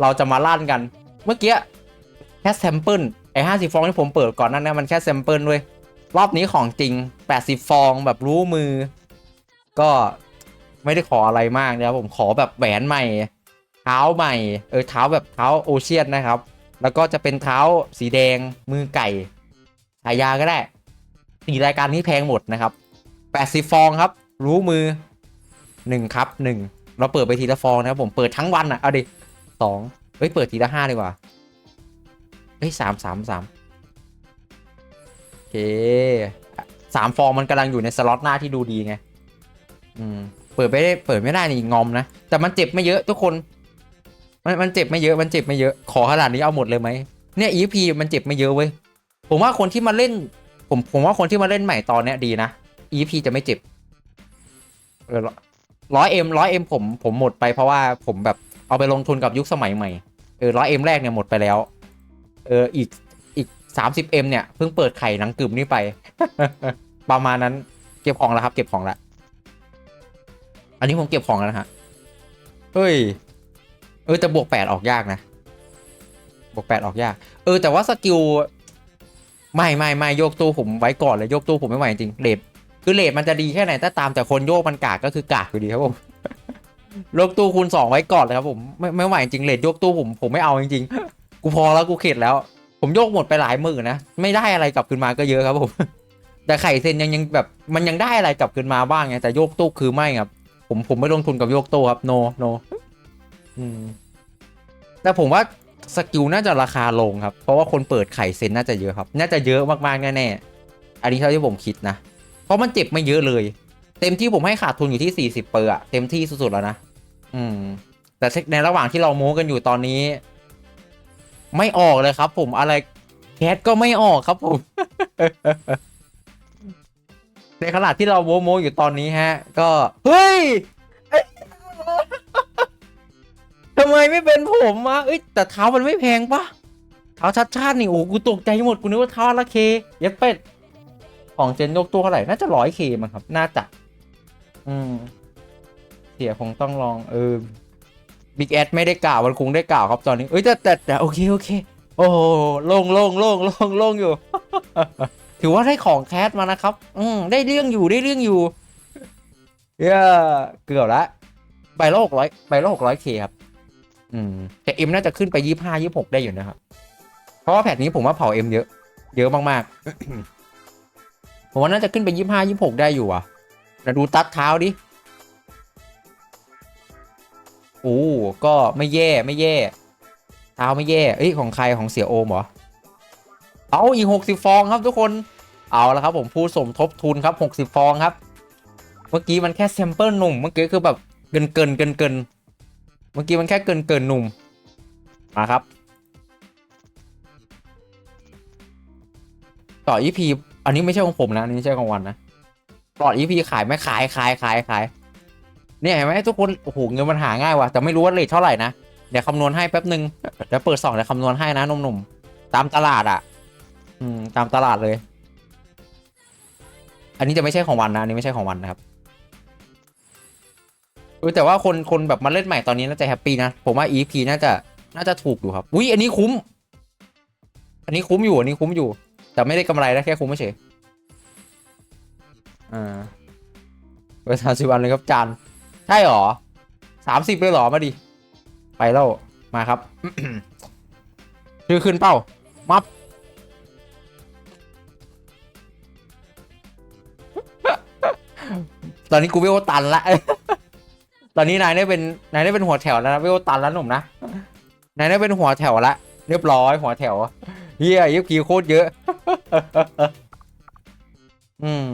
เราจะมาลั่นกัน เมื่อกี้แค่แซมเปิลไอ้ห้าสิบฟองที่ผมเปิดก่อนนั้นนะมันแค่แซมเปิลด้วยรอบนี้ของจริง 80 ฟองแบบรู้มือ ก็ไม่ได้ขออะไรมากนะครับผมขอแบบแหวนใหม่ เท้าใหม่ เออเท้าแบบเท้าโอเชียนนะครับ แล้วก็จะเป็นเท้าสีแดงมือไก่ฉายาก็ได้สี่รายการนี้แพงหมดนะครับ 80 ฟองครับ รู้มือ1ครับ1เราเปิดไปทีละฟองนะครับผมเปิดทั้งวันอะเอาดิ สองเฮ้ย เปิดทีละห้าดีกว่า เฮ้ยสามสามสามโอเคสามฟองมันกำลังอยู่ในสล็อตหน้าที่ดูดีไง อืม เปิดไม่ได้ เปิดไม่ได้นี่งอมนะ แต่มันเจ็บไม่เยอะทุกคน มันมันเจ็บไม่เยอะ มันเจ็บไม่เยอะ ขอขนาดนี้เอาหมดเลยไหม เนี่ย EP มันเจ็บไม่เยอะเว้ย ผมว่าคนที่มาเล่น ผมผมว่าคนที่มาเล่นใหม่ตอนเนี้ยดีนะ EP จะไม่เจ็บร้อยเอ็มร้อยเอ็มผมผมหมดไปเพราะว่าผมแบบ เอาไปลงทุนกับยุคสมัยใหม่ เออร้อยเอ็มแรกเนี่ยหมดไปแล้ว เอออีกอีกสามสิบเอ็มเนี่ยเพิ่งเปิดไข่หนังกึ่มนี่ไป ประมาณนั้นเก็บของแล้วครับ เก็บของแล้วอันนี้ผมเก็บของแล้วนะฮะ เฮ้ย เออแต่บวกแปดออกยากนะ บวกแปดออกยาก เออแต่ว่าสกิลไม่ไม่ไม่โยกตู้ผมไว้ก่อนเลยโยกตู้ผมไม่ไหวจริงเลทคือเลทมันจะดีแค่ไหนถ้าตามแต่คนโยกมันกากก็คือกากอยู่ดีครับผม โยกตู้คูณสองไว้ก่อนเลยครับผมไม่ไม่ไหวจริงเลทโยกตู้ผมผมไม่เอาจริงๆ กูพอแล้วกูเข็ดแล้ว ผมโยกหมดไปหลายหมื่นนะไม่ได้อะไรกลับคืนมาก็เยอะครับผม แต่ไข่เซนยังยังแบบมันยังได้อะไรกลับคืนมาบ้างไงแต่โยกตู้คือไม่ครับ ผมผมไม่ลงทุนกับโยกตู้ครับโนโนอืมแต่ผมว่าสกิลน่าจะราคาลงครับ เพราะว่าคนเปิดไข่เซนน่าจะเยอะครับ น่าจะเยอะมากๆแน่ๆอันนี้เท่าที่ผมคิดนะ เพราะมันเจ็บไม่เยอะเลย เต็มที่ผมให้ขาดทุนอยู่ที่ 40 เปอร์อะเต็มที่สุดๆแล้วนะ อืม แต่ในระหว่างที่เราโม้กันอยู่ตอนนี้ ไม่ออกเลยครับผมอะไรแคสก็ไม่ออกครับผม ในขณะที่เราโม้โม้อยู่ตอนนี้ฮะ ก็ เฮ้ยทำไมไม่เป็นผมอะเอ้ยแต่เท้ามันไม่แพงปะเท้าชัดชาตินี่โอ้กูตกใจหมดกูนึกว่าเท้าละเคเย็บเป็ดของเจนยกตัวเท่าไหร่น่าจะร้อยเคมั้งครับ น่าจะ อืม เสียคงต้องลองเออบิ๊กแอดไม่ได้กล่าวมันคงได้กล่าวครับตอนนี้เอ้ยแต่แต่แต่โอเคโอเค โอ้โล่งโล่งโล่งโล่งโล่งอยู่ ถือว่าได้ของแคสมานะครับ อืมได้เรื่องอยู่ได้เรื่องอยู่เย้เกือบละใบละหกร้อยใบละหกร้อยเคครับ อืม แต่เอ็มน่าจะขึ้นไปยี่ห้ายี่หกได้อยู่นะครับ เพราะว่าแพทนี้ผมว่าเผาเอ็มเยอะ เยอะมากๆผมว่าน่าจะขึ้นไปยี่ห้ายี่หกได้อยู่อะแต่ดูตัดเท้าดิ โอ้ก็ไม่แย่ไม่แย่เท้าไม่แย่เอ้ยของใครของเสียโอมเหรอเอาอีกหกสิบฟองครับทุกคนเอาแล้วครับผมผู้สมทบทุนครับหกสิบฟองครับ เมื่อกี้มันแค่แซมเปิลหนุ่มเมื่อกี้คือแบบเกินเกินเกินเกินเมื่อกี้มันแค่เกินเกินหนุ่มมาครับ ต่อ EP อันนี้ไม่ใช่ของผมนะอันนี้ไม่ใช่ของวันนะต่อ EP ขายไหมขายขายขายขาย เนี่ยเห็นไหมทุกคนโอ้โหเงินมันหาง่ายว่ะแต่ไม่รู้ว่าเลทเท่าไหร่นะเดี๋ยวคำนวณให้แป๊บหนึ่งเดี๋ยวเปิดสองเดี๋ยวคำนวณให้นะหนุ่มๆตามตลาดอะ อืมตามตลาดเลย อันนี้จะไม่ใช่ของวันนะอันนี้ไม่ใช่ของวันนะครับอแต่ว่าคนคนแบบมาเล่นใหม่ตอนนี้น่าจะแฮปปี้นะผมว่า EP น่าจะน่าจะถูกอยู่ครับอุ้ยอันนี้คุ้ม อันนี้คุ้มอยู่อันนี้คุ้มอยู่ แต่ไม่ได้กำไรนะแค่คุ้มไม่เฉยอ่าเบอร์สามสิบวันเลยครับจาน ใช่หรอสามสิบเลยหรอมาดิ ไปแล้ว มาครับชื่อขึ้นเป้า มับตอนนี้กูเวลตันละ ตอนนี้นายได้เป็นนายได้เป็นหัวแถวแล้วนะเวลตันแล้วหนุ่มนะ นายได้เป็นหัวแถวละ เรียบร้อยหัวแถวเฮียยุคีโคตรเยอะ อืม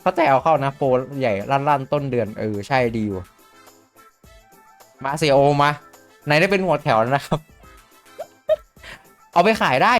เขาแต่เอาเข้านะโปรใหญ่ลั่นๆต้นเดือน เออ ใช่ดีอยู่ มาเซโอมานายได้เป็นหัวแถวแล้วนะครับ เอาไปขายได้